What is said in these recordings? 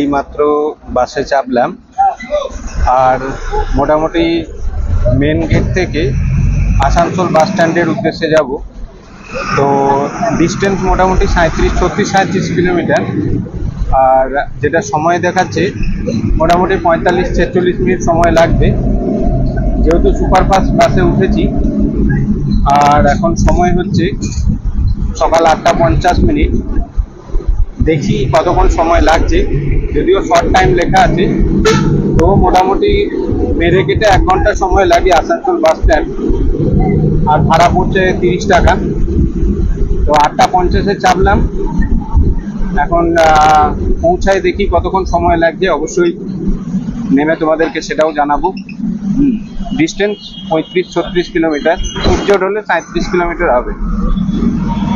এইমাত্র বাসে চাপলাম। আর মোটামুটি মেন গেট থেকে আসানসোল বাস স্ট্যান্ডের উদ্দেশ্যে যাব। তো ডিস্টেন্স মোটামুটি সাঁত্রিশ ছত্রিশ সাঁত্রিশ কিলোমিটার। আর যেটা সময় দেখাচ্ছে, মোটামুটি পঁয়তাল্লিশ, ছেচল্লিশ মিনিট সময় লাগবে। যেহেতু সুপারফাস্ট বাসে উঠেছি, আর এখন সময় হচ্ছে সকাল আটটা পঞ্চাশ মিনিট। দেখি কতক্ষণ সময় লাগছে। যদিও শর্ট টাইম লেখা আছে, তো মোটামুটি মেরে কেটে এক ঘণ্টা সময় লাগে আসানসোল বাস স্ট্যান্ড আর ভাড়া পড়ছে তিরিশ টাকা। তো আটটা পঞ্চাশে চাপলাম। এখন পৌঁছায় দেখি কতক্ষণ সময় লাগছে। অবশ্যই নেমে তোমাদেরকে সেটাও জানাব। ডিস্টেন্স পঁয়ত্রিশ, ছত্রিশ কিলোমিটার। সূর্য হলে সাঁত্রিশ কিলোমিটার হবে।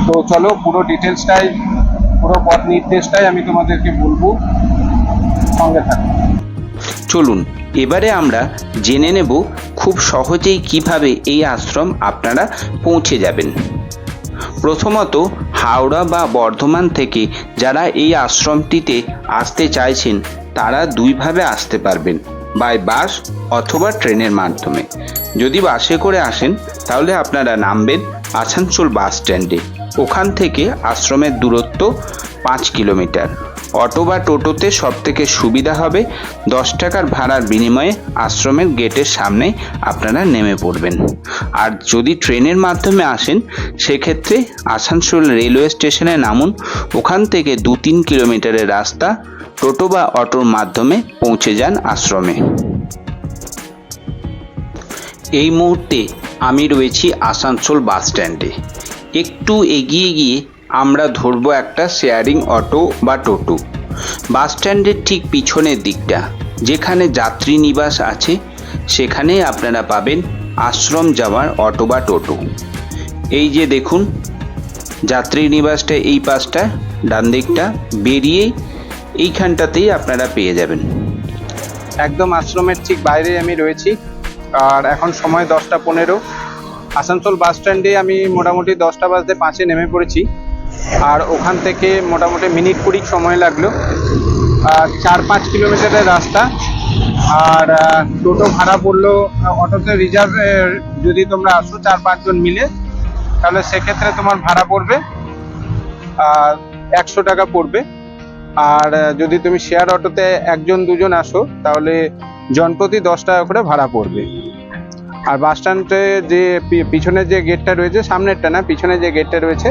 তো চলো পুরো ডিটেলসটাই পুরো পথ নির্দেশটাই আমি তোমাদেরকে বলব। সঙ্গে থাকো। চলুন, এবারে আমরা জেনে নেব খুব সহজেই কীভাবে এই আশ্রম আপনারা পৌঁছে যাবেন। প্রথমত, হাওড়া বা বর্ধমান থেকে যারা এই আশ্রমটিতে আসতে চাইছেন, তারা দুইভাবে আসতে পারবেন বাই বাস অথবা ট্রেনের মাধ্যমে। যদি বাসে করে আসেন, তাহলে আপনারা নামবেন আসানসোল বাস স্ট্যান্ডে। ওখান থেকে আশ্রমের দূরত্ব পাঁচ কিলোমিটার। অটো বা টোটোতে সব থেকে সুবিধা হবে দশ টাকার ভাড়ার বিনিময়ে আশ্রমের গেটের সামনে আপনারা নেমে পড়বেন। আর যদি ট্রেনের মাধ্যমে আসেন, সেক্ষেত্রে আসানসোল রেলওয়ে স্টেশনে নামুন। ওখান থেকে দু তিন কিলোমিটারের রাস্তা টোটো বা অটোর মাধ্যমে পৌঁছে যান আশ্রমে। এই মুহূর্তে আমি রয়েছি আসানসোল বাস স্ট্যান্ডে। একটু এগিয়ে গিয়ে আমরা ধরবো একটা শেয়ারিং অটো বা টোটো বাস স্ট্যান্ডের ঠিক পিছনের দিকটা, যেখানে যাত্রী নিবাস আছে, সেখানেই আপনারা পাবেন আশ্রম যাওয়ার অটো বা টোটো এই যে দেখুন, যাত্রী নিবাসটা এই পাশটা, ডান দিকটা বেরিয়ে এইখানটাতেই আপনারা পেয়ে যাবেন। একদম আশ্রমের ঠিক বাইরে আমি রয়েছি, আর এখন সময় দশটা পনেরো। আসানসোল বাস স্ট্যান্ডে আমি মোটামুটি দশটা বাজতে পাঁচে নেমে পড়েছি। আর ওখান থেকে মোটামুটি মিনিট কুড়ি সময় লাগল। আর চার পাঁচ কিলোমিটারের রাস্তা। আর টোটো ভাড়া পড়ল অটোতে রিজার্ভ যদি তোমরা আসো চার পাঁচজন মিলে, তাহলে সেক্ষেত্রে তোমার ভাড়া পড়বে একশো টাকা পড়বে। আর যদি তুমি শেয়ার অটোতে একজন, দুজন আসো, তাহলে জনপ্রতি দশ টাকা করে ভাড়া পড়বে। আর বাস স্ট্যান্ডে যে পিছনে যে গেটটা রয়েছে, সামনেরটা না পিছনে যে গেটটা রয়েছে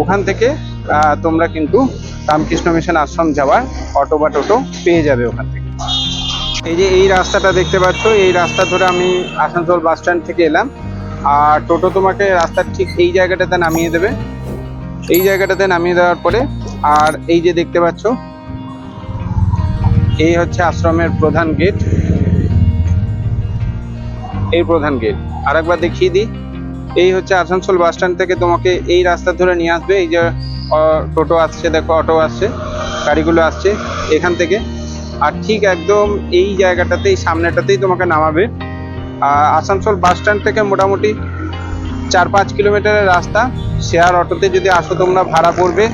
ওখান থেকে তোমরা কিন্তু রামকৃষ্ণ মিশন আশ্রম যাওয়ার অটো বা টোটো পেয়ে যাবে ওখান থেকে। এই যে এই রাস্তাটা দেখতে পাচ্ছ, এই রাস্তা ধরে আমি আসানসোল বাস স্ট্যান্ড থেকে এলাম। আর টোটো তোমাকে রাস্তার ঠিক এই জায়গাটাতে নামিয়ে দেবে। এই জায়গাটাতে নামিয়ে দেওয়ার পরে, আর এই যে দেখতে পাচ্ছ, এই হচ্ছে আশ্রমের প্রধান গেট এই প্রধান গেট আরেকবার দেখিয়ে দিই। এই হচ্ছে আসানসোল বাস স্ট্যান্ড থেকে তোমাকে এই রাস্তা ধরে নিয়ে আসবে। এই যে টোটো আসছে, দেখো অটো আসছে, গাড়িগুলো আসছে এখান থেকে। আর ঠিক একদম এই জায়গাটাতেই, সামনেটাতেই তোমাকে নামাবে। আসানসোল বাস স্ট্যান্ড থেকে মোটামুটি চার পাঁচ কিলোমিটারের রাস্তা। শেয়ার অটোতে যদি আসো তোমরা, ভাড়া পড়বে।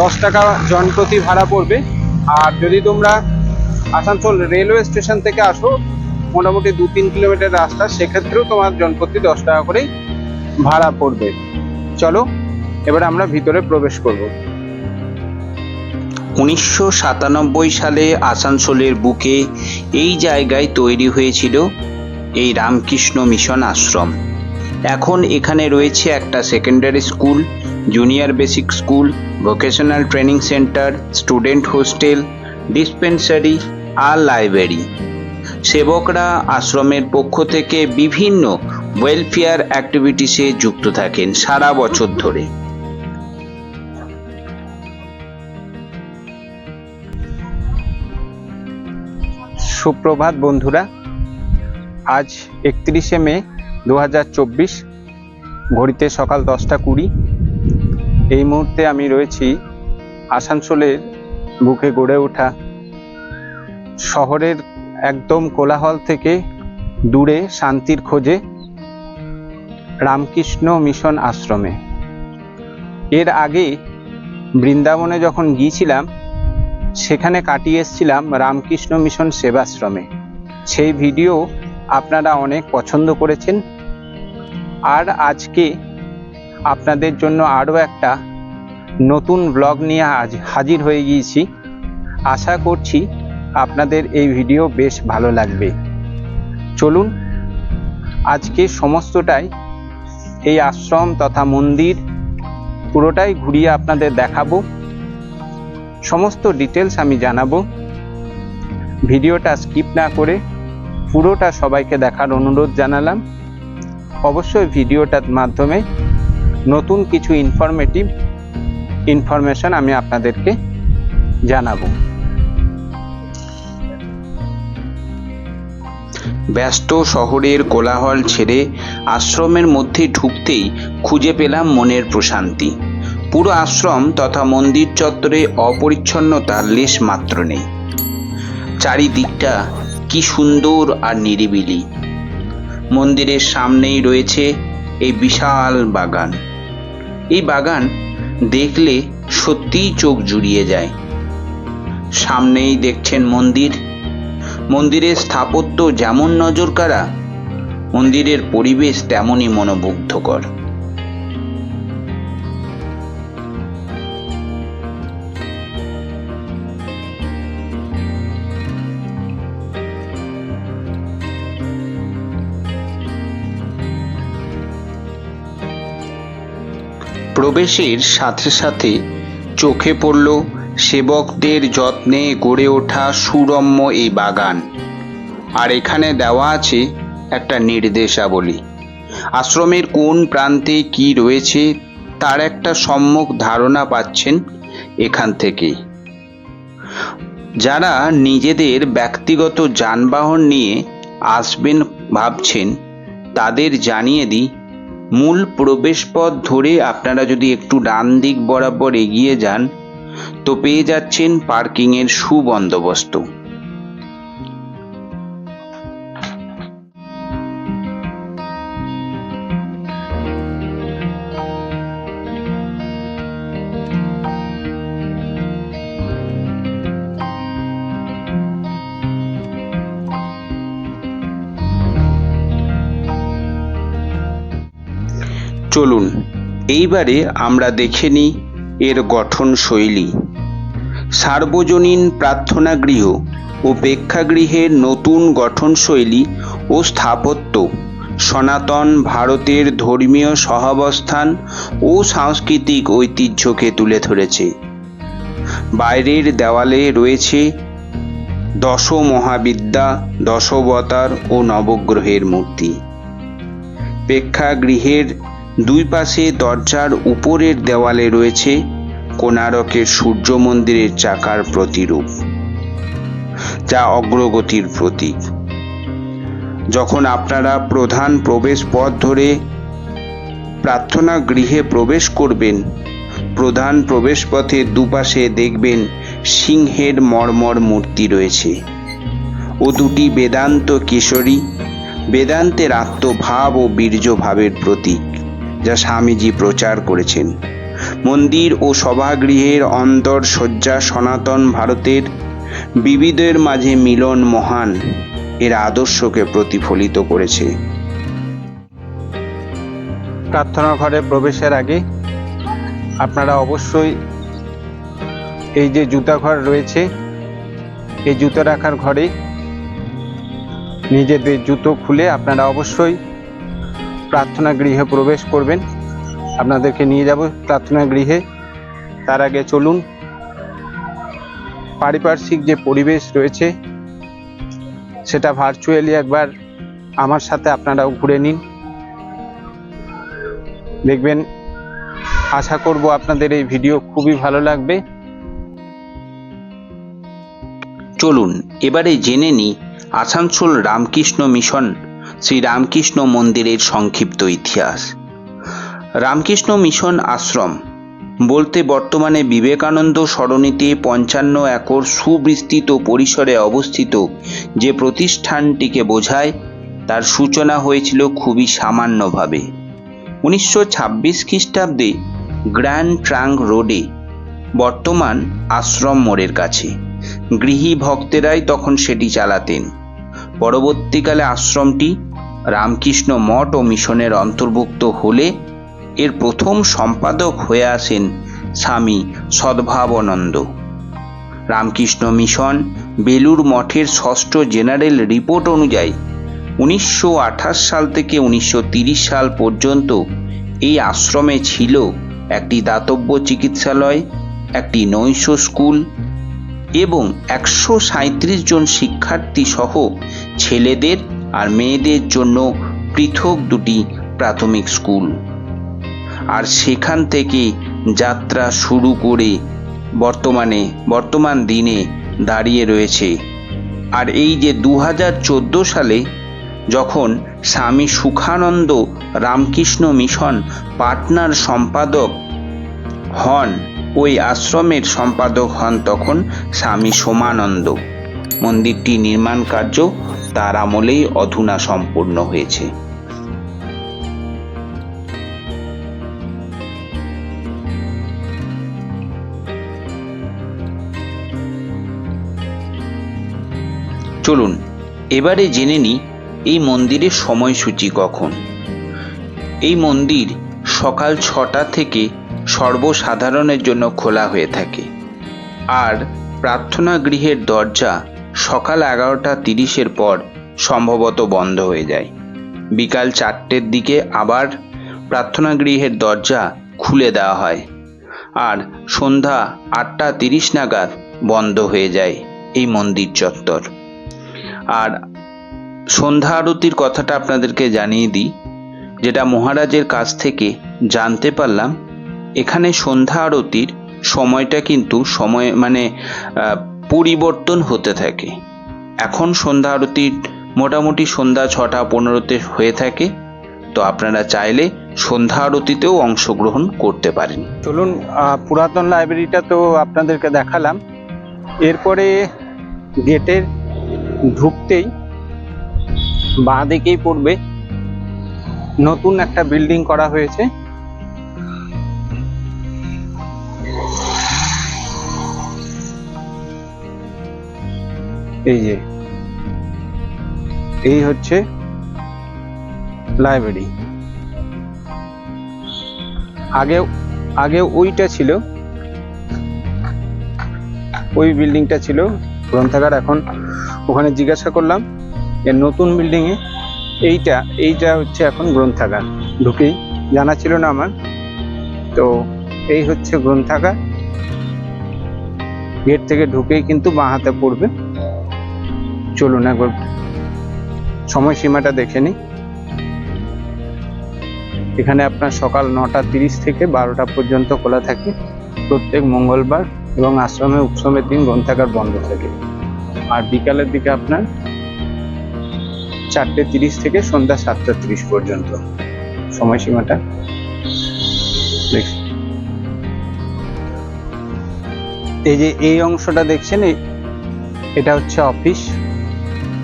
দশ টাকা জনপ্রতি ভাড়া পড়বে। আর যদি তোমরা আসানসোল রেলওয়ে স্টেশন থেকে আসো মোটামুটি দু তিন কিলোমিটার রাস্তা, সেক্ষেত্রেও তোমার জনপ্রতি দশ টাকা করেই ভাড়া পড়বে। চলো, এবার আমরা ভিতরে প্রবেশ করব। উনিশশো সাতানব্বই সালে আসানসোলের বুকে এই জায়গায় তৈরি হয়েছিল এই রামকৃষ্ণ মিশন আশ্রম। এখন এখানে রয়েছে একটা secondary school junior basic school vocational training centre student hostel dispensary আর লাইব্রেরি সেবকরা আশ্রমের পক্ষ থেকে বিভিন্ন ওয়েলফেয়ার অ্যাক্টিভিটিসে যুক্ত থাকেন সারা বছর ধরে। সুপ্রভাত বন্ধুরা, আজ একত্রিশে মে দু হাজার চব্বিশ, ঘড়িতে সকাল দশটা কুড়ি। এই মুহূর্তে আমি রয়েছি আসানসোলের বুকে গড়ে ওঠা শহরের একদম কোলাহল থেকে দূরে শান্তির খোঁজে রামকৃষ্ণ মিশন আশ্রমে। এর আগে বৃন্দাবনে যখন গিয়েছিলাম, সেখানে কাটিয়ে এসেছিলাম রামকৃষ্ণ মিশন সেবাশ্রমে। সেই ভিডিও আপনারা অনেক পছন্দ করেছেন। আর আজকে আপনাদের জন্য আরও একটা নতুন ব্লগ নিয়ে আজ হাজির হয়ে গিয়েছি। আশা করছি আপনাদের এই ভিডিও বেশ ভালো লাগবে। চলুন, আজকে সমস্তটাই এই আশ্রম তথা মন্দির পুরোটাই ঘুরিয়ে আপনাদের দেখাবো। সমস্ত ডিটেলস আমি জানাব। ভিডিওটা স্কিপ না করে পুরোটা সবাইকে দেখার অনুরোধ জানালাম। অবশ্যই ভিডিওটার মাধ্যমে নতুন কিছু ইনফরমেটিভ ইনফরমেশন আমি আপনাদেরকে জানাব। ব্যস্ত শহরের কোলাহল ছেড়ে আশ্রমের মধ্যে ঢুকতেই খুঁজে পেলাম মনের প্রশান্তি। পুরো আশ্রম তথা মন্দির চত্বরে অপরিচ্ছন্নতার লেশ মাত্র নেই। চারিদিকটা কি সুন্দর আর নিরিবিলি। মন্দিরের সামনেই রয়েছে এই বিশাল বাগান। এই বাগান দেখলে সত্যিই চোখ জুড়িয়ে যায়। সামনেই দেখছেন মন্দির। মন্দিরের স্থাপত্য যেমন নজরকাড়া মন্দিরের পরিবেশ তেমনই মনোমুগ্ধকর। প্রবেশের সাথে সাথে চোখে পড়ল সেবকদের যত্নে গড়ে ওঠা সুরম্য এই বাগান। আর এখানে দেওয়া আছে একটা নির্দেশাবলী। আশ্রমের কোন প্রান্তে কি রয়েছে, তার একটা সম্যক ধারণা পাচ্ছেন এখান থেকেই। যারা নিজেদের ব্যক্তিগত যানবাহন নিয়ে আসবেন ভাবছেন, তাদের জানিয়ে দিই, মূল প্রবেশপথ ধরে আপনারা যদি একটু ডান দিক বরাবর এগিয়ে যান তো পেয়ে যাচ্ছেন পার্কিংয়ের সুবন্দোবস্ত। চলুন এইবারে আমরা দেখে নিই এর গঠন শৈলী সার্বজনীন প্রার্থনা গৃহ ও প্রেক্ষাগৃহের নতুন গঠনশৈলী ও স্থাপত্য, সনাতন ভারতের ধর্মীয় সহাবস্থান ও সাংস্কৃতিক ঐতিহ্যকে তুলে ধরেছে। বাইরের দেওয়ালে রয়েছে দশ মহাবিদ্যা দশবতার ও নবগ্রহের মূর্তি। প্রেক্ষাগৃহের দুই পাশে দরজার উপরের দেওয়ালে রয়েছে কোনারকের সূর্য মন্দিরের চাকার প্রতিরূপ, যা অগ্রগতির প্রতীক। যখন আপনারা প্রধান প্রবেশ পথ ধরে প্রার্থনা গৃহে প্রবেশ করবেন, প্রধান প্রবেশপথের দুপাশে দেখবেন সিংহের মর্মর মূর্তি রয়েছে ও দুটি বেদান্ত কিশোরী, বেদান্তের আত্মভাব ও বীর্যভাবের প্রতীক, যা স্বামীজি প্রচার করেছেন। মন্দির ও সভাগৃহের অন্তর শয্যা সনাতন ভারতের বিবিধের মাঝে মিলন মহান এর আদর্শকে প্রতিফলিত করেছে। প্রার্থনা ঘরে প্রবেশের আগে আপনারা অবশ্যই এই যে জুতা ঘর রয়েছে, এই জুতো রাখার ঘরে নিজেদের জুতো খুলে আপনারা অবশ্যই প্রার্থনা গৃহে প্রবেশ করবেন। আপনাদেরকে নিয়ে যাব প্রার্থনা গৃহে। তার আগে চলুন। পারিপার্শ্বিক যে পরিবেশ রয়েছে, সেটা ভার্চুয়ালি একবার আমার সাথে আপনারাও ঘুরে নিন। দেখবেন, আশা করব আপনাদের এই ভিডিও খুবই ভালো লাগবে। চলুন, এবারে জেনে নিই আসানসোল রামকৃষ্ণ মিশন শ্রী রামকৃষ্ণ মন্দিরের সংক্ষিপ্ত ইতিহাস। রামকৃষ্ণ মিশন আশ্রম। বলতে বর্তমানে বিবেকানন্দ সরণিতে পঞ্চান্ন একর সুবিস্তৃত পরিসরে অবস্থিত যে প্রতিষ্ঠানটিকে বোঝায়, তার সূচনা হয়েছিল খুবই সামান্যভাবে। উনিশশো ছাব্বিশ খ্রিস্টাব্দে গ্র্যান্ড ট্রাঙ্ক রোডে, বর্তমান আশ্রম মোড়ের কাছে। গৃহী ভক্তেরাই তখন সেটি চালাতেন। পরবর্তীকালে আশ্রমটি রামকৃষ্ণ মঠ ও মিশনের অন্তর্ভুক্ত হলে এর প্রথম সম্পাদক হয়ে আসেন স্বামী সদ্ভাবনন্দ। রামকৃষ্ণ মিশন বেলুর মঠের ষষ্ঠ জেনারেল রিপোর্ট অনুযায়ী উনিশশো আঠাশ সাল থেকে উনিশশো সাল পর্যন্ত এই আশ্রমে ছিল একটি দাতব্য চিকিৎসালয়, একটি নৈশ স্কুল এবং একশো সাঁত্রিশ জন শিক্ষার্থী সহ ছেলেদের আর মেয়েদের জন্য পৃথক দুটি প্রাথমিক স্কুল। আর সেখান থেকে যাত্রা শুরু করে বর্তমানে, বর্তমান দিনে দাঁড়িয়ে রয়েছে। আর এই যে দু হাজার চোদ্দ সালে যখন স্বামী সুখানন্দ রামকৃষ্ণ মিশন পাটনার সম্পাদক হন, ওই আশ্রমের সম্পাদক হন তখন স্বামী সোমানন্দ। মন্দিরটি নির্মাণ কার্য তার আমলেই অধুনা সম্পূর্ণ হয়েছে। চলুন, এবারে জেনে নিই এই মন্দিরের সময়সূচি কখন। এই মন্দির সকাল ছটা থেকে সর্বসাধারণের জন্য খোলা হয়ে থাকে। আর প্রার্থনা গৃহের দরজা সকাল এগারোটা তিরিশের পর সম্ভবত বন্ধ হয়ে যায়। বিকাল চারটের দিকে আবার প্রার্থনা গৃহের দরজা খুলে দেওয়া হয়। আর সন্ধ্যা আটটা তিরিশ নাগাদ বন্ধ হয়ে যায় এই মন্দির চত্বর। আর সন্ধ্যা আরতির কথাটা আপনাদেরকে জানিয়ে দিই, যেটা মহারাজের কাছ থেকে জানতে পারলাম, এখানে সন্ধ্যা আরতির সময়টা কিন্তু সময় মানে পরিবর্তন হতে থাকে। এখন সন্ধ্যা আরতির মোটামুটি সন্ধ্যা ছটা পনেরোতে হয়ে থাকে, তো আপনারা চাইলে সন্ধ্যা আরতিতেও অংশগ্রহণ করতে পারেন। চলুন পুরাতন লাইব্রেরিটা তো আপনাদেরকে দেখালাম। এরপরে গেটের ঢুকতেই বাঁ দিকেই পড়বে। নতুন একটা বিল্ডিং করা হয়েছে। এই যে, এই হচ্ছে লাইব্রেরি। আগে আগে ওইটা ছিল। ওই বিল্ডিংটা ছিল। গ্রন্থাগার এখন ওখানে জিজ্ঞাসা করলাম এর নতুন বিল্ডিং এ এইটা এইটা হচ্ছে এখন গ্রন্থাগার। ঢুকেই জানা ছিল না আমার। তো এই হচ্ছে গ্রন্থাগার। গেট থেকে ঢুকেই কিন্তু বাঁ হাতে পড়বে। চলুন একবার সময়সীমাটা দেখে নিই। এখানে আপনার সকাল নটা তিরিশ থেকে বারোটা পর্যন্ত খোলা থাকে। প্রত্যেক মঙ্গলবার এবং আশ্রমে, উৎসবের দিন গ্রন্থাগার বন্ধ থাকে। আর বিকালের দিকে আপনার চারটে তিরিশ থেকে সন্ধ্যা সাতটা তিরিশ পর্যন্ত। সময়সীমাটা এই যে এই অংশটা দেখছেন এটা হচ্ছে অফিস।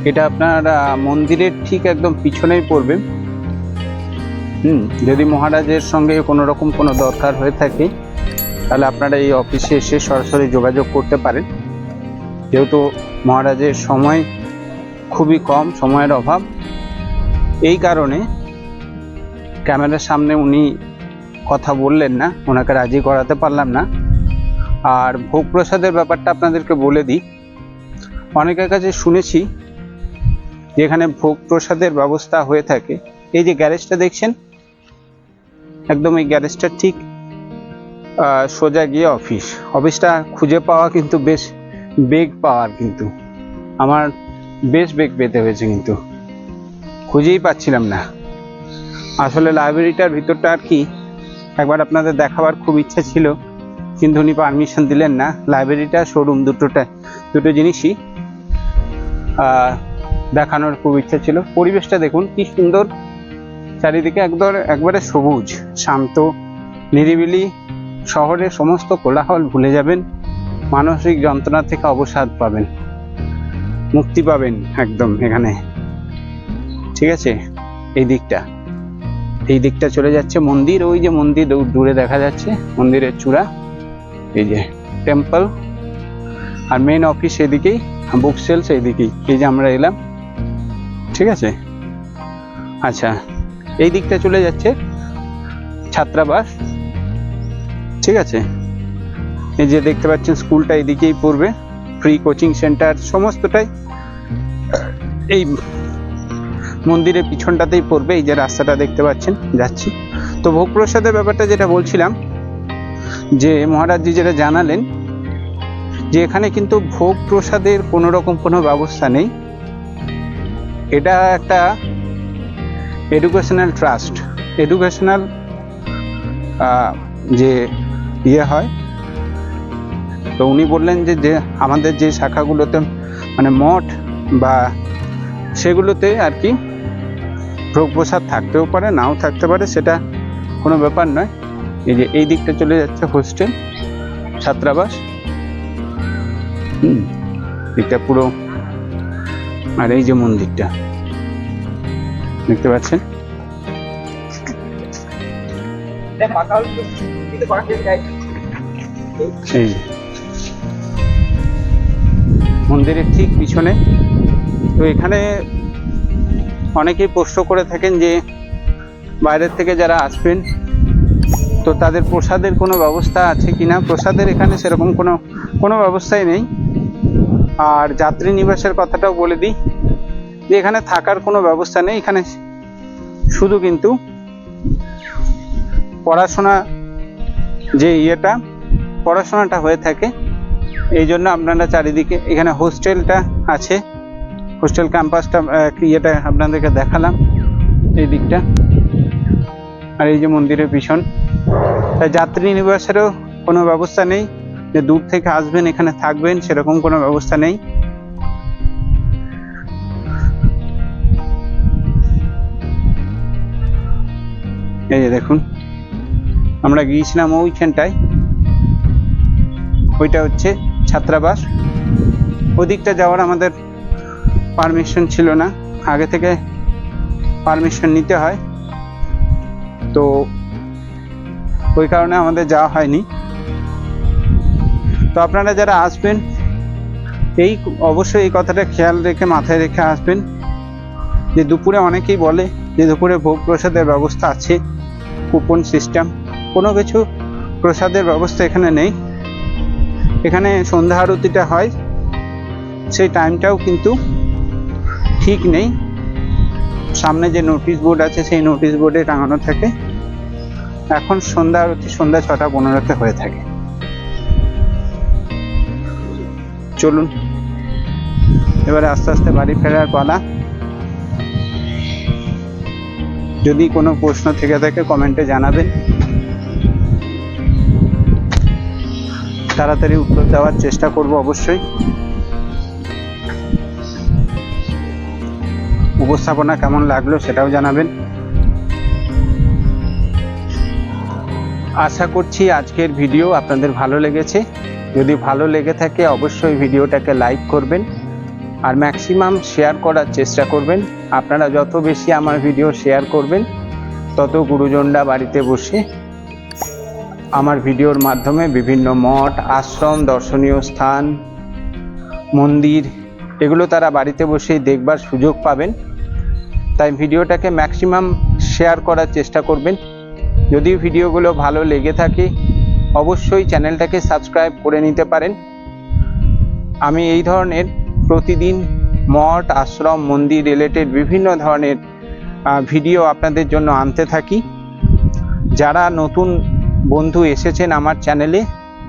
এটা আপনার মন্দিরের ঠিক একদম পিছনেই পড়বে। হুম, যদি মহারাজের সঙ্গে কোনো রকম কোনো দরকার হয়ে থাকে, তাহলে আপনারা এই অফিসে এসে সরাসরি যোগাযোগ করতে পারেন। যেহেতু মহারাজের সময় খুবই কম, সময়ের অভাব। এই কারণে ক্যামেরার সামনে উনি কথা বললেন না, ওনাকে রাজি করাতে পারলাম না। আর ভোগ প্রসাদের ব্যাপারটা আপনাদেরকে বলে দিই। অনেকের কাছে শুনেছি যেখানে ভোগ প্রসাদের ব্যবস্থা হয়ে থাকে, এই যে গ্যারেজটা দেখছেন? একদম এই গ্যারেজটা ঠিক সোজা গিয়ে অফিস। অফিসটা খুঁজে পাওয়া কিন্তু বেশ বেগ পাওয়ার কিন্তু। আমার বেশ বেগ পেতে হয়েছে কিন্তু। খুঁজেই পাচ্ছিলাম না। আসলে লাইব্রেরিটার ভিতরটা আর কি, একবার আপনাদের দেখাবার খুব ইচ্ছা ছিল, কিন্তু উনি পারমিশন দিলেন না। লাইব্রেরিটা শোরুম দুটোটা, দুটো জিনিসই দেখানোর খুব ইচ্ছা ছিল। পরিবেশটা দেখুন, কি সুন্দর। চারিদিকে একদম একবারে সবুজ, শান্ত, নিরিবিলি, শহরের সমস্ত কোলাহল ভুলে যাবেন। মানসিক যন্ত্রণা থেকে অবসাদ পাবেন। মুক্তি পাবেন একদম এখানে। ঠিক আছে? এই দিকটা। এই দিকটা চলে যাচ্ছে মন্দির। ওই যে মন্দির দূরে দেখা যাচ্ছে, মন্দিরের চূড়া। এই যে টেম্পল আর মেন অফিস এদিকেই বুক সেলস এদিকেই। এই যে আমরা এলাম। ঠিক আছে? আচ্ছা এই দিকটা চলে যাচ্ছে ছাত্রাবাস। ঠিক আছে? এই যে দেখতে পাচ্ছেন, স্কুলটা এদিকেই পড়বে। ফ্রি কোচিং সেন্টার সমস্তটাই এই মন্দিরের পিছনটাতেই পড়বে। এই যে রাস্তাটা দেখতে পাচ্ছেন, যাচ্ছি। তো ভোগ প্রসাদের ব্যাপারটা যেটা বলছিলাম, যে মহারাজজি যেটা জানালেন, যে এখানে কিন্তু ভোগ প্রসাদের কোনো রকম কোনো ব্যবস্থা নেই। এটা একটা এডুকেশনাল ট্রাস্ট এডুকেশনাল যে ইয়ে হয় তো উনি বললেন যে যে আমাদের যে শাখাগুলোতে মানে মঠ বা সেগুলোতে আর কি ভোগ প্রসাদ থাকতেও পারে নাও থাকতে পারে সেটা কোনো ব্যাপার নয়। এই যে এই দিকটা চলে যাচ্ছে হোস্টেল ছাত্রাবাস। হুম দিকটা পুরো আর এই যে মন্দিরটা দেখতে পাচ্ছেন? এই। মন্দিরের ঠিক পিছনে। তো এখানে অনেকেই প্রশ্ন করে থাকেন যে, বাইরের থেকে যারা আসবেন, তো তাদের প্রসাদের কোনো ব্যবস্থা আছে কি না প্রসাদের এখানে সেরকম কোনো কোনো ব্যবস্থাই নেই। আর যাত্রী নিবাসের কথাটাও বলে দিই, যে এখানে থাকার কোনো ব্যবস্থা নেই। এখানে শুধু কিন্তু পড়াশোনা যে ইয়েটা, পড়াশোনাটা হয়ে থাকে। এই জন্য আপনারা চারিদিকে, এখানে হোস্টেলটা আছে। হোস্টেল ক্যাম্পাসটা ইয়েটা আপনাদেরকে দেখালাম এই দিকটা। আর এই যে মন্দিরের পিছন। তাই যাত্রী নিবাসেরও কোনো ব্যবস্থা নেই। যে দূর থেকে আসবেন, এখানে থাকবেন, সেরকম কোনো ব্যবস্থা নেই। এই যে দেখুন, আমরা গিয়েছিলাম ওইখানটায়। ওইটা হচ্ছে ছাত্রাবাস। ওদিকটা যাওয়ার আমাদের পারমিশন ছিল না। আগে থেকে পারমিশন নিতে হয়। তো ওই কারণে আমাদের যাওয়া হয়নি। তো আপনারা যারা আসবেন, এই অবশ্যই এই কথাটা খেয়াল রেখে, মাথায় রেখে আসবেন। যে দুপুরে অনেকেই বলে যে দুপুরে ভোগ প্রসাদের ব্যবস্থা আছে, কুপন সিস্টেম কোনো কিছু প্রসাদের ব্যবস্থা এখানে নেই। এখানে সন্ধ্যা আরতিটা হয়। সেই টাইমটাও কিন্তু ঠিক নেই। সামনে যে নোটিশ বোর্ড আছে, সেই নোটিশ বোর্ডে টাঙানো থাকে। এখন সন্ধ্যা আরতি সন্ধ্যা ছটা পনেরোতে হয়ে থাকে। চলুন। এবারে আস্তে আস্তে বাড়ি ফেরার পালা। যদি কোনো প্রশ্ন থেকে থাকে কমেন্টে জানাবেন। তাড়াতাড়ি উত্তর দেওয়ার চেষ্টা করব অবশ্যই। উপস্থাপনা কেমন লাগল সেটাও জানাবেন। আশা করছি আজকের ভিডিও আপনাদের ভালো লেগেছে। যদি ভালো লেগে থাকে অবশ্যই ভিডিওটাকে লাইক করবেন আর ম্যাক্সিমাম শেয়ার করার চেষ্টা করবেন। আপনারা যত বেশি আমার ভিডিও শেয়ার করবেন, তত গুরুজনরা বাড়িতে বসে আমার ভিডিওর মাধ্যমে বিভিন্ন মঠ, আশ্রম, দর্শনীয় স্থান, মন্দির, এগুলো তারা বাড়িতে বসেই দেখবার সুযোগ পাবেন। তাই ভিডিওটাকে ম্যাক্সিমাম শেয়ার করার চেষ্টা করবেন। যদি ভিডিওগুলো ভালো লেগে থাকে, অবশ্যই চ্যানেলটাকে সাবস্ক্রাইব করে নিতে পারেন। আমি এই ধরনের প্রতিদিন মঠ, আশ্রম, মন্দির রিলেটেড বিভিন্ন ধরনের ভিডিও আপনাদের জন্য আনতে থাকি। যারা নতুন বন্ধু এসেছেন আমার চ্যানেলে,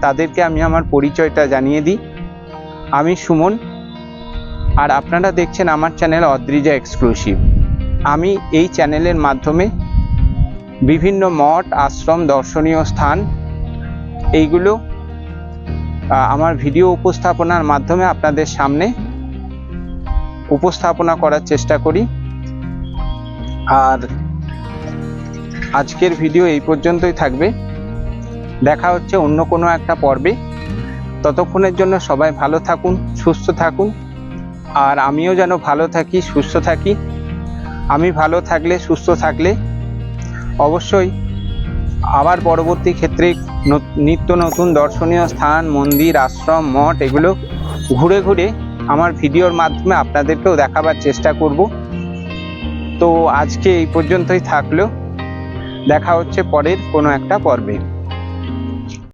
তাদেরকে আমি আমার পরিচয়টা জানিয়ে দিই। আমি সুমন, আর আপনারা দেখছেন আমার চ্যানেল অদ্রিজা এক্সক্লুসিভ আমি এই চ্যানেলের মাধ্যমে বিভিন্ন মঠ, আশ্রম, দর্শনীয় স্থান, এইগুলো আমার ভিডিও উপস্থাপনার মাধ্যমে আপনাদের সামনে উপস্থাপনা করার চেষ্টা করি। আর আজকের ভিডিও এই পর্যন্তই থাকবে। দেখা হচ্ছে অন্য কোনো একটা পর্বে। ততক্ষণের জন্য সবাই ভালো থাকুন, সুস্থ থাকুন। আর আমিও যেন ভালো থাকি, সুস্থ থাকি। আমি ভালো থাকলে, সুস্থ থাকলে। অবশ্যই আবার পরবর্তী ক্ষেত্রে নিত্য নতুন দর্শনীয় স্থান, মন্দির, আশ্রম, মঠ এগুলো ঘুরে ঘুরে আমার ভিডিওর মাধ্যমে আপনাদেরকেও দেখাবার চেষ্টা করব। তো আজকে এই পর্যন্তই থাকল। দেখা হচ্ছে পরের কোনো একটা পর্বে।